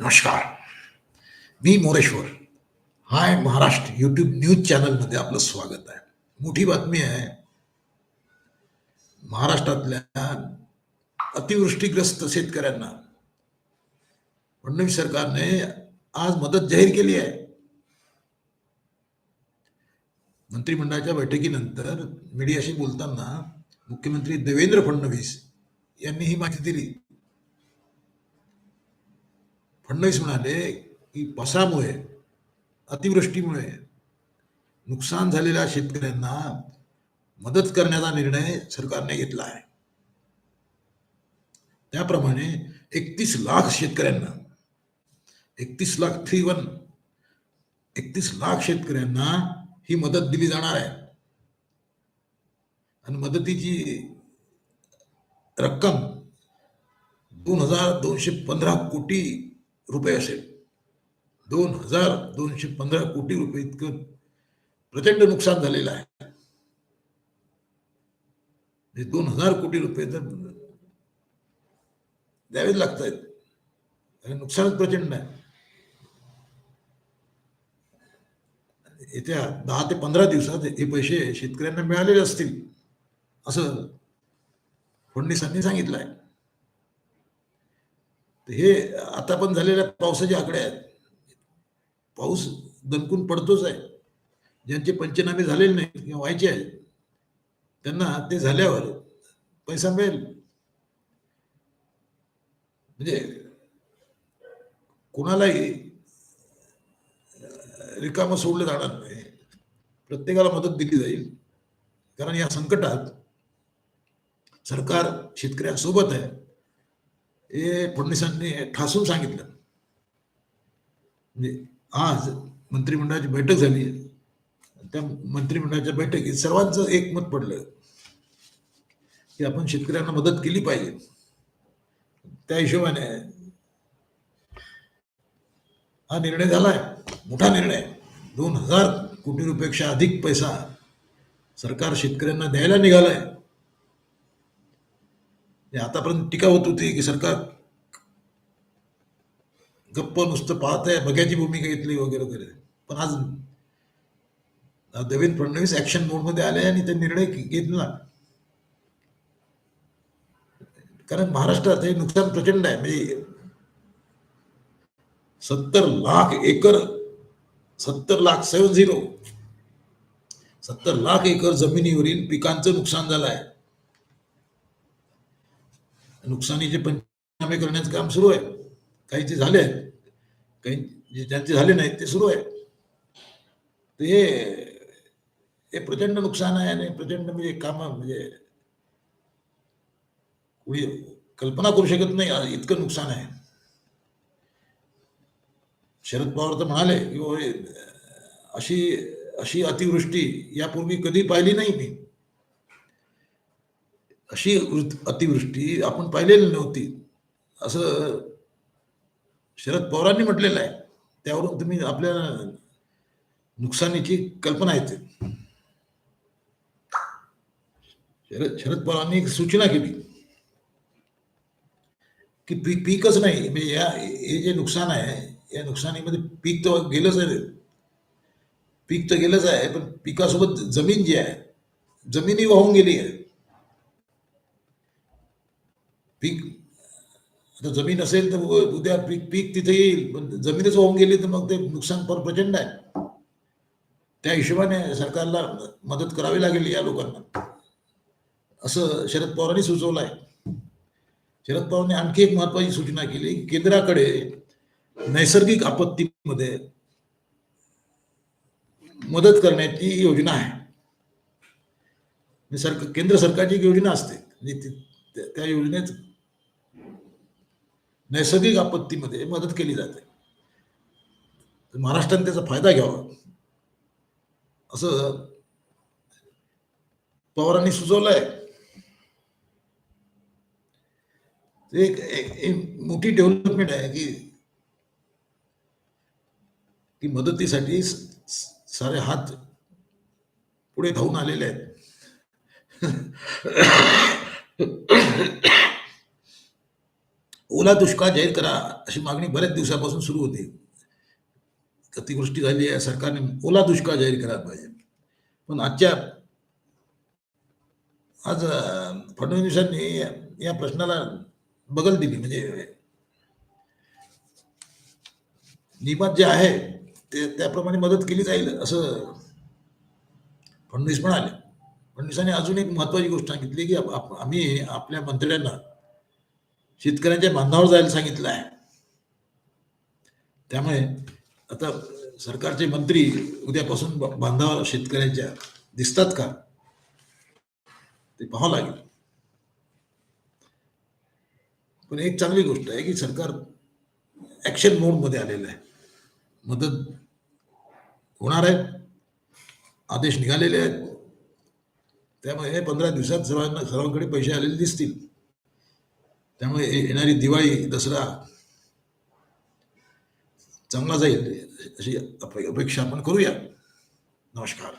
नमस्कार. मी Moreshwar. Hi Maharashtra YouTube news चॅनलमध्ये आपलं स्वागत आहे. मोठी बातमी आहे महाराष्ट्रातल्या अतिवृष्टीग्रस्त शेतकऱ्यांना. फडणवीस सरकारने आज मदत जाहीर केली आहे. मंत्रिमंडळाच्या बैठकीनंतर मीडियाशी बोलताना मुख्यमंत्री देवेंद्र फडणवीस यांनी ही माहिती दिली. फडणवीस म्हणाले की पसामुळे अतिवृष्टीमुळे नुकसान झालेल्या शेतकऱ्यांना मदत करण्याचा निर्णय सरकारने घेतला आहे. त्याप्रमाणे एकतीस लाख शेतकऱ्यांना एकतीस लाख थ्री वन एकतीस लाख शेतकऱ्यांना ही मदत दिली जाणार आहे. आणि मदतीची रक्कम दोन हजार दोनशे पंधरा कोटी रुपये असेल. दोन हजार दोनशे पंधरा कोटी रुपये इतकं प्रचंड नुकसान झालेलं आहे. म्हणजे दोन हजार कोटी रुपये तर द्यावेच लागत आहेत नुकसानच प्रचंड आहे. येत्या दहा ते पंधरा दिवसात हे पैसे शेतकऱ्यांना मिळालेले असतील असं फडणवीसांनी सांगितलं आहे हे आता पण झालेल्या पावसाचे आकडे आहेत. पाऊस दणकून पडतोच आहे. ज्यांचे पंचनामे झालेले नाही किंवा व्हायचे आहेत त्यांना ते झाल्यावर पैसा मिळेल. म्हणजे कोणालाही रिकामं सोडलं जाणार नाही. प्रत्येकाला मदत दिली जाईल. कारण या संकटात सरकार शेतकऱ्यांसोबत आहे. हे फडणवीसांनी ठासून सांगितलं. म्हणजे आज मंत्रिमंडळाची बैठक झाली. त्या मंत्रिमंडळाच्या बैठकीत सर्वांचं एकमत पडलं. की आपण शेतकऱ्यांना मदत केली पाहिजे. त्या हिशोबाने हा निर्णय झालाय. मोठा निर्णय. दोन हजार कोटी रुपयापेक्षा अधिक पैसा सरकार शेतकऱ्यांना द्यायला निघालाय. आतापर्यंत टीका होत होती की सरकार गप्प नुसतं पाहत आहे बघ्याची भूमिका घेतली वगैरे वगैरे. पण आज देवेंद्र फडणवीस ऍक्शन मोडमध्ये आले आणि ते निर्णय घेतला. कारण महाराष्ट्रात हे नुकसान प्रचंड आहे. म्हणजे सत्तर लाख एकर सत्तर लाख सेवन झिरो सत्तर लाख एकर जमिनीवरील पिकांचं नुकसान झालं आहे. नुकसानीचे पंचनामे करण्याचं काम सुरू आहे. काही जे झाले आहेत काही जे ज्यांचे झाले नाहीत ते सुरू आहे. ते हे प्रचंड नुकसान आहे आणि प्रचंड म्हणजे काम म्हणजे कुणी कल्पना करू शकत नाही इतकं नुकसान आहे. शरद पवार तर म्हणाले की अशी अशी अतिवृष्टी यापूर्वी कधी पाहिली नाही मी. अशी अतिवृष्टी आपण पाहिलेली नव्हती. असं शरद पवारांनी म्हटलेलं आहे. त्यावरून तुम्ही आपल्या नुकसानीची कल्पना येते. शरद शरद पवारांनी एक सूचना केली. की पीक पीकच नाही. म्हणजे या हे जे नुकसान आहे या नुकसानीमध्ये पीक तर गेलंच आहे. पीक तर गेलंच आहे पण पिकासोबत जमीन जी आहे जमीनही वाहून गेली आहे. पीक आता जमीन असेल तर उद्या पीक पीक तिथे येईल पण जमीनच वाहून गेली तर मग ते नुकसान फार प्रचंड आहे. त्या हिशोबाने सरकारला मदत करावी लागेल या लोकांना. असं शरद पवारांनी सुचवलं आहे शरद पवारांनी आणखी एक महत्वाची सूचना केली केंद्राकडे नैसर्गिक आपत्तीमध्ये मदत करण्याची योजना आहे. म्हणजे सरकार केंद्र सरकारची योजना असते. म्हणजे त्या योजनेत नैसर्गिक आपत्तीमध्ये मदत केली जाते. महाराष्ट्राने त्याचा फायदा घ्यावा. असं पवारांनी सुचवलंय. एक, एक मोठी डेव्हलपमेंट आहे की की मदतीसाठी सारे हात पुढे धावून आलेले आहेत. ओला दुष्काळ जाहीर करा अशी मागणी बऱ्याच दिवसापासून सुरू होती. अतिवृष्टी झाली आहे सरकारने ओला दुष्काळ जाहीर करायला पाहिजे. पण आजच्या आज फडणवीसांनी या- प्रश्नाला बगल दिली. म्हणजे नियमात जे आहे ते त्याप्रमाणे मदत केली जाईल असं फडणवीस म्हणाले. फडणवीसांनी अजून एक महत्वाची गोष्ट सांगितली की आम्ही आपल्या मंत्र्यांना शेतकऱ्यांच्या बांधावर जायला सांगितलं आहे. त्यामुळे आता सरकारचे मंत्री उद्यापासून बांधावर शेतकऱ्यांच्या दिसतात का? ते पाहावं लागेल. पण एक चांगली गोष्ट आहे की सरकार ऍक्शन मोडमध्ये आलेलं आहे. मदत होणार आहे. आदेश निघालेले आहेत. त्यामुळे हे पंधरा दिवसात सर्वांना सर्वांकडे पैसे आलेले दिसतील. त्यामुळे येणारी दिवाळी दसरा चांगला जाईल अशी अपे- अपेक्षा आपण करूया. नमस्कार.